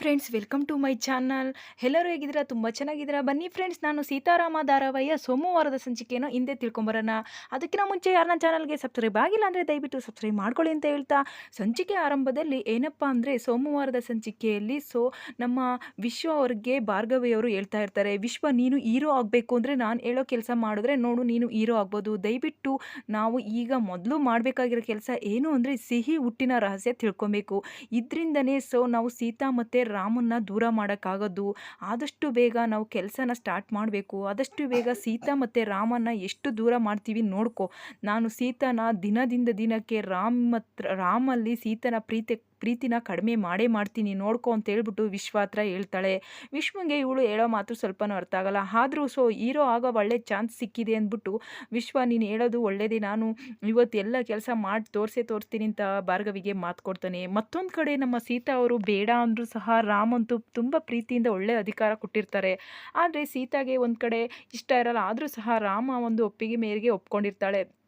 Friends welcome to my channel ಎಲ್ಲರೂ ಹೇಗಿದ್ದೀರಾ? ತುಂಬ ಚೆನ್ನಾಗಿದ್ದೀರಾ? ಬನ್ನಿ ಫ್ರೆಂಡ್ಸ್ ನಾನು ಸೀತಾರಾಮ ಧಾರಾವಾಹಿಯ ಸೋಮವಾರದ ಸಂಚಿಕೆಯನ್ನು ಹಿಂದೆ ತಿಳ್ಕೊಂಬರೋಣ. ಅದಕ್ಕಿಂತ ಮುಂಚೆ ಯಾರನ್ನ ಚಾನಲ್ಗೆ ಸಬ್ಸ್ಕ್ರೈಬ್ ಆಗಿಲ್ಲ ಅಂದರೆ ದಯವಿಟ್ಟು ಸಬ್ಸ್ಕ್ರೈಬ್ ಮಾಡ್ಕೊಳ್ಳಿ ಅಂತ ಹೇಳ್ತಾ, ಸಂಚಿಕೆ ಆರಂಭದಲ್ಲಿ ಏನಪ್ಪ ಅಂದರೆ ಸೋಮವಾರದ ಸಂಚಿಕೆಯಲ್ಲಿ ಸೊ, ನಮ್ಮ ವಿಶ್ವ ಅವ್ರಿಗೆ ಭಾರ್ಗವಿಯವರು ಹೇಳ್ತಾ ಇರ್ತಾರೆ, ವಿಶ್ವ, ನೀನು ಹೀರೋ ಆಗಬೇಕು ಅಂದರೆ ನಾನು ಹೇಳೋ ಕೆಲಸ ಮಾಡಿದ್ರೆ ನೋಡು ನೀನು ಹೀರೋ ಆಗ್ಬೋದು. ದಯವಿಟ್ಟು ನಾವು ಈಗ ಮೊದಲು ಮಾಡಬೇಕಾಗಿರೋ ಕೆಲಸ ಏನು ಅಂದರೆ ಸಿಹಿ ಹುಟ್ಟಿನ ರಹಸ್ಯ ತಿಳ್ಕೊಬೇಕು. ಇದರಿಂದನೇ ಸೊ, ನಾವು ಸೀತಾ ಮತ್ತು ರಾಮನ್ನ ದೂರ ಮಾಡೋಕ್ಕಾಗೋದು. ಆದಷ್ಟು ಬೇಗ ನಾವು ಕೆಲಸನ ಸ್ಟಾರ್ಟ್ ಮಾಡಬೇಕು. ಆದಷ್ಟು ಬೇಗ ಸೀತಾ ಮತ್ತು ರಾಮನ್ನ ಎಷ್ಟು ದೂರ ಮಾಡ್ತೀವಿ ನೋಡ್ಕೊ. ನಾನು ಸೀತಾನ ದಿನದಿಂದ ದಿನಕ್ಕೆ ರಾಮ್ ಹತ್ರ ರಾಮಲ್ಲಿ ಸೀತನ ಪ್ರೀತಿ, ಪ್ರೀತಿನ ಕಡಿಮೆ ಮಾಡೇ ಮಾಡ್ತೀನಿ ನೋಡ್ಕೊ ಅಂತ ಹೇಳ್ಬಿಟ್ಟು ವಿಶ್ವ ಹತ್ರ ಹೇಳ್ತಾಳೆ. ವಿಶ್ವಂಗೆ ಇವಳು ಹೇಳೋ ಮಾತು ಸ್ವಲ್ಪನೂ ಅರ್ಥ ಆಗಲ್ಲ. ಆದರೂ ಸೊ ಹೀರೋ ಆಗೋ ಒಳ್ಳೆ ಚಾನ್ಸ್ ಸಿಕ್ಕಿದೆ ಅಂದ್ಬಿಟ್ಟು ವಿಶ್ವ ನೀನು ಹೇಳೋದು ಒಳ್ಳೇದೇ. ನಾನು ಇವತ್ತು ಎಲ್ಲ ಕೆಲಸ ಮಾಡಿ ತೋರಿಸೇ ತೋರಿಸ್ತೀನಿ ಅಂತ ಭಾರ್ಗವಿಗೆ ಮಾತು ಕೊಡ್ತಾನೆ. ಮತ್ತೊಂದು ಕಡೆ ನಮ್ಮ ಸೀತಾ ಅವರು ಬೇಡ ಅಂದರೂ ಸಹ ರಾಮ್ ಅಂತೂ ತುಂಬ ಪ್ರೀತಿಯಿಂದ ಒಳ್ಳೆಯ ಅಧಿಕಾರ ಕೊಟ್ಟಿರ್ತಾರೆ. ಆದರೆ ಸೀತಾಗೆ ಒಂದು ಕಡೆ ಇಷ್ಟ ಇರಲ್ಲ, ಆದರೂ ಸಹ ರಾಮ ಒಂದು ಒಪ್ಪಿಗೆ ಮೇರೆಗೆ ಒಪ್ಕೊಂಡಿರ್ತಾಳೆ.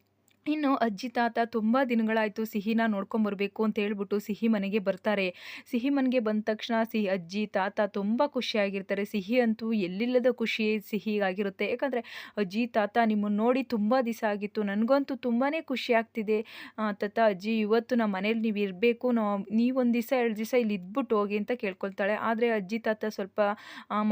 ಇನ್ನು ಅಜ್ಜಿ, ತಾತ ತುಂಬ ದಿನಗಳಾಯಿತು ಸಿಹಿನ ನೋಡ್ಕೊಂಬರ್ಬೇಕು ಅಂತ ಹೇಳ್ಬಿಟ್ಟು ಸಿಹಿ ಮನೆಗೆ ಬರ್ತಾರೆ. ಸಿಹಿ ಮನೆಗೆ ಬಂದ ತಕ್ಷಣ ಸಿಹಿ ಅಜ್ಜಿ, ತಾತ ತುಂಬ ಖುಷಿಯಾಗಿರ್ತಾರೆ. ಸಿಹಿ ಅಂತೂ ಎಲ್ಲಿಲ್ಲದ ಖುಷಿ ಸಿಹಿಗಾಗಿರುತ್ತೆ. ಯಾಕಂದರೆ ಅಜ್ಜಿ, ತಾತ ನಿಮ್ಮನ್ನು ನೋಡಿ ತುಂಬ ದಿವಸ ಆಗಿತ್ತು. ನನಗಂತೂ ತುಂಬಾ ಖುಷಿ ಆಗ್ತಿದೆ. ತಾತ, ಅಜ್ಜಿ, ಇವತ್ತು ನಮ್ಮ ಮನೇಲಿ ನೀವು ಇರಬೇಕು. ನಾವು ನೀವೊಂದು ದಿವಸ ಎರಡು ದಿವಸ ಇಲ್ಲಿ ಇದ್ಬಿಟ್ಟು ಹೋಗಿ ಅಂತ ಕೇಳ್ಕೊಳ್ತಾಳೆ. ಆದರೆ ಅಜ್ಜಿ, ತಾತ ಸ್ವಲ್ಪ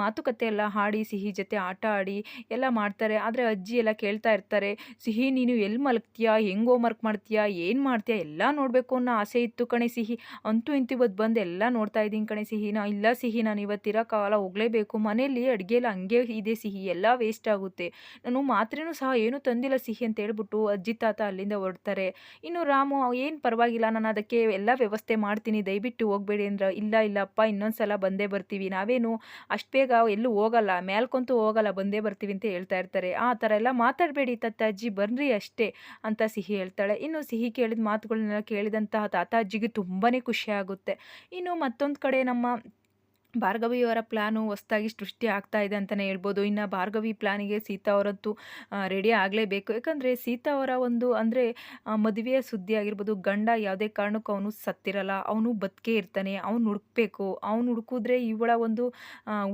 ಮಾತುಕತೆ ಎಲ್ಲ ಹಾಡಿ, ಸಿಹಿ ಜೊತೆ ಆಟ ಆಡಿ ಎಲ್ಲ ಮಾಡ್ತಾರೆ. ಆದರೆ ಅಜ್ಜಿ ಎಲ್ಲ ಕೇಳ್ತಾ ಇರ್ತಾರೆ, ಸಿಹಿ ನೀನು ಎಲ್ಲಿ ಮಲಗ್ತೀಯ ಮಾಡ್ತೀಯಾ? ಹೆಂಗೆ ಹೋಮ್ವರ್ಕ್ ಮಾಡ್ತೀಯಾ? ಏನು ಮಾಡ್ತೀಯಾ? ಎಲ್ಲ ನೋಡಬೇಕು ಅನ್ನೋ ಆಸೆ ಇತ್ತು ಕಣೆ ಸಿಹಿ. ಅಂತೂ ಇಂತೂ ಇವತ್ತು ಬಂದು ಎಲ್ಲ ನೋಡ್ತಾ ಇದ್ದೀನಿ ಕಣೆ ಸಿಹಿ. ನಾ ಇಲ್ಲ ಸಿಹಿ, ನಾನು ಇವತ್ತಿರೋಕ್ಕಾಗಲ್ಲ ಹೋಗಲೇಬೇಕು. ಮನೇಲಿ ಅಡುಗೆಲ್ಲ ಹಂಗೆ ಇದೆ ಸಿಹಿ. ಎಲ್ಲ ವೇಸ್ಟ್ ಆಗುತ್ತೆ. ನಾನು ಮಾತ್ರೆನೂ ಸಹ ಏನೂ ತಂದಿಲ್ಲ ಸಿಹಿ ಅಂತ ಹೇಳ್ಬಿಟ್ಟು ಅಜ್ಜಿ, ತಾತ ಅಲ್ಲಿಂದ ಹೊರಡ್ತಾರೆ. ಇನ್ನು ರಾಮು, ಏನು ಪರವಾಗಿಲ್ಲ. ನಾನು ಅದಕ್ಕೆ ಎಲ್ಲ ವ್ಯವಸ್ಥೆ ಮಾಡ್ತೀನಿ. ದಯವಿಟ್ಟು ಹೋಗಬೇಡಿ ಅಂದ್ರೆ, ಇಲ್ಲ, ಇಲ್ಲಪ್ಪ ಇನ್ನೊಂದು ಸಲ ಬಂದೇ ಬರ್ತೀವಿ. ನಾವೇನು ಅಷ್ಟು ಬೇಗ ಎಲ್ಲೂ ಹೋಗಲ್ಲ. ಮೇಲ್ಕೊಂತೂ ಹೋಗಲ್ಲ. ಬಂದೇ ಬರ್ತೀವಿ ಅಂತ ಹೇಳ್ತಾ ಇರ್ತಾರೆ. ಆ ಥರ ಎಲ್ಲ ಮಾತಾಡಬೇಡಿ ತತ್ತ ಅಜ್ಜಿ. ಬನ್ರಿ ಅಷ್ಟೇ. ಅಂತ ಸಿಹಿ ಹೇಳ್ತಾಳೆ. ಇನ್ನು ಸಿಹಿ ಕೇಳಿದ ಮಾತುಗಳನ್ನೆಲ್ಲ ಕೇಳಿದಂತಹ ತಾತ ಅಜ್ಜಿಗೆ ತುಂಬಾ ಖುಷಿಯಾಗುತ್ತೆ ಇನ್ನು ಮತ್ತೊಂದು ಕಡೆ ನಮ್ಮ ಭಾರ್ಗವಿಯವರ ಪ್ಲ್ಯಾನು ಹೊಸ್ದಾಗಿ ಸೃಷ್ಟಿ ಆಗ್ತಾ ಇದೆ ಅಂತಲೇ ಹೇಳ್ಬೋದು. ಇನ್ನು ಭಾರ್ಗವಿ ಪ್ಲ್ಯಾನಿಗೆ ಸೀತಾ ಅವರಂತೂ ರೆಡಿ ಆಗಲೇಬೇಕು. ಯಾಕಂದರೆ ಸೀತಾ ಅವರ ಒಂದು, ಅಂದರೆ ಮದುವೆಯ ಸುದ್ದಿ ಆಗಿರ್ಬೋದು, ಗಂಡ ಯಾವುದೇ ಕಾರಣಕ್ಕೂ ಅವನು ಸತ್ತಿರಲ್ಲ. ಅವನು ಬದುಕೇ ಇರ್ತಾನೆ, ಅವನು ಹುಡುಕ್ಬೇಕು. ಅವನು ಹುಡುಕಿದ್ರೆ ಇವಳ ಒಂದು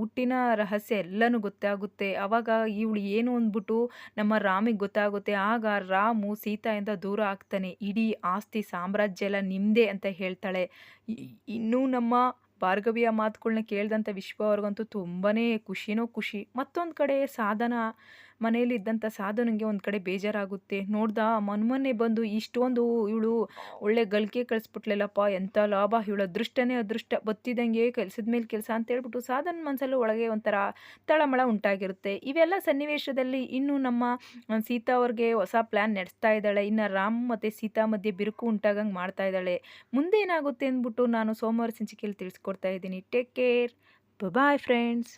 ಹುಟ್ಟಿನ ರಹಸ್ಯ ಎಲ್ಲನೂ ಗೊತ್ತಾಗುತ್ತೆ ಆವಾಗ ಇವಳು ಏನು ಅಂದ್ಬಿಟ್ಟು ನಮ್ಮ ರಾಮಿಗೆ ಗೊತ್ತಾಗುತ್ತೆ. ಆಗ ರಾಮು ಸೀತಾಯಿಂದ ದೂರ ಆಗ್ತಾನೆ. ಇಡೀ ಆಸ್ತಿ ಸಾಮ್ರಾಜ್ಯ ಎಲ್ಲ ನಿಮ್ಮದೇ ಅಂತ ಹೇಳ್ತಾಳೆ. ಇನ್ನೂ ನಮ್ಮ ಭಾರ್ಗವಿಯ ಮಾತುಗಳ್ನ ಕೇಳಿದಂಥ ವಿಶ್ವ ಅವ್ರಿಗಂತೂ ತುಂಬಾ ಖುಷಿನೋ ಖುಷಿ. ಮತ್ತೊಂದು ಕಡೆ ಸಾಧನ ಮನೆಯಲ್ಲಿ ಸಾಧನಂಗೆ ಸಾಧನಿಗೆ ಒಂದು ಕಡೆ ಬೇಜಾರಾಗುತ್ತೆ. ನೋಡ್ದ ಮೊನ್ನೆ ಬಂದು ಇಷ್ಟೊಂದು ಇವಳು ಒಳ್ಳೆ ಗಳಿಕೆ ಕಳಿಸ್ಬಿಟ್ಲಲ್ಲಪ್ಪ ಎಂಥ ಲಾಭ? ಇವಳು ಅದೃಷ್ಟನೇ ಅದೃಷ್ಟ. ಬತ್ತಿದಂಗೆ ಕೆಲಸದ ಮೇಲೆ ಕೆಲಸ ಅಂತ ಹೇಳ್ಬಿಟ್ಟು ಸಾಧನ ಮನಸ್ಸಲ್ಲೂ ಒಳಗೆ ಒಂಥರ ತಳಮಳ ಉಂಟಾಗಿರುತ್ತೆ. ಇವೆಲ್ಲ ಸನ್ನಿವೇಶದಲ್ಲಿ ಇನ್ನು ನಮ್ಮ ಸೀತಾ ಅವ್ರಿಗೆ ಹೊಸ ಪ್ಲ್ಯಾನ್ ನಡೆಸ್ತಾ ಇದ್ದಾಳೆ. ಇನ್ನು ರಾಮ್ ಮತ್ತು ಸೀತಾ ಮಧ್ಯೆ ಬಿರುಕು ಉಂಟಾಗಂಗೆ ಮಾಡ್ತಾ ಇದ್ದಾಳೆ. ಮುಂದೆ ಏನಾಗುತ್ತೆ ಅಂದ್ಬಿಟ್ಟು ನಾನು ಸೋಮವಾರ ಸಂಚಿಕೆಯಲ್ಲಿ ತಿಳಿಸ್ಕೊಡ್ತಾ ಇದ್ದೀನಿ. Take care bye friends